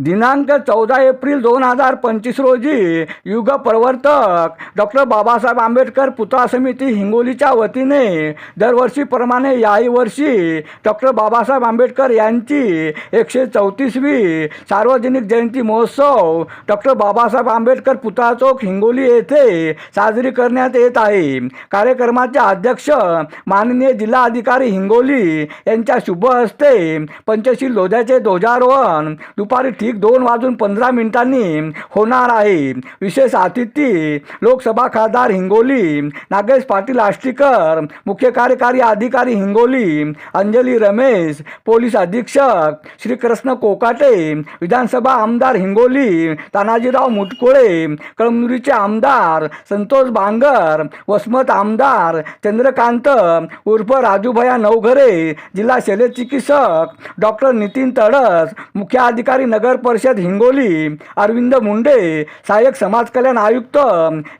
दिनांक चौदा एप्रिल दोन हजार पंचवीस रोजी युग प्रवर्तक डॉक्टर बाबासाहेब आंबेडकर पुतळा समिती हिंगोलीच्या वतीने दरवर्षीप्रमाणे याही वर्षी डॉक्टर बाबासाहेब आंबेडकर यांची एकशे चौतीसवी सार्वजनिक जयंती महोत्सव डॉक्टर बाबासाहेब आंबेडकर पुतळा चौक हिंगोली येथे साजरी करण्यात येत आहे. कार्यक्रमाचे अध्यक्ष माननीय जिल्हाधिकारी हिंगोली यांच्या शुभ हस्ते पंचशील लोध्याचे ध्वजारोहण दुपारी ठीक दोन वाजून पंधरा मिनिटांनी होणार आहे. विशेष अतिथी लोकसभा खासदार हिंगोली नागेश पाटील आष्टीकर मुख्य कार्यकारी अधिकारी हिंगोली अंजली रमेश पोलीस अधीक्षक श्रीकृष्ण कोकाटे विधानसभा आमदार हिंगोली तानाजीराव मुटकुळे कळमनुरीचे आमदार संतोष बांगर वसमत आमदार चंद्रकांत उर्फ राजूभया नवघरे जिल्हा शल्यचिकित्सक डॉक्टर नितीन तडस मुख्य अधिकारी नगर परिषद हिंगोली अरविंद मुंडे सहाय्यक समाज कल्याण आयुक्त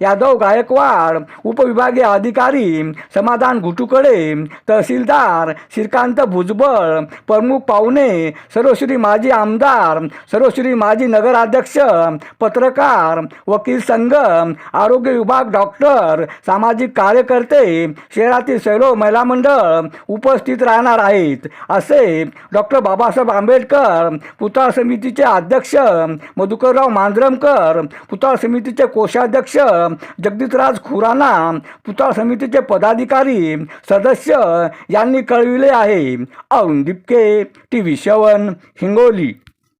यादव गायकवाड उपविभागीय अधिकारी समाधान घुटुकडे तहसीलदार श्रीकांत भुजबळ प्रमुख पाहुणे सर्वश्री माजी आमदार सर्वश्री माजी नगराध्यक्ष पत्रकार वकील संघ आरोग्य विभाग डॉक्टर सामाजिक कार्यकर्ते शहरातील सर्व महिला मंडळ उपस्थित राहणार आहेत असे डॉक्टर बाबासाहेब आंबेडकर पुतळा समितीचे अध्यक्ष मधुकरराव मांजरमकर पुतळा समितीचे कोषाध्यक्ष जगदीशराज खुराना पुतळा समितीचे पदाधिकारी सदस्य यांनी कळविले आहे. Arun Dipke T V seven Hingoli.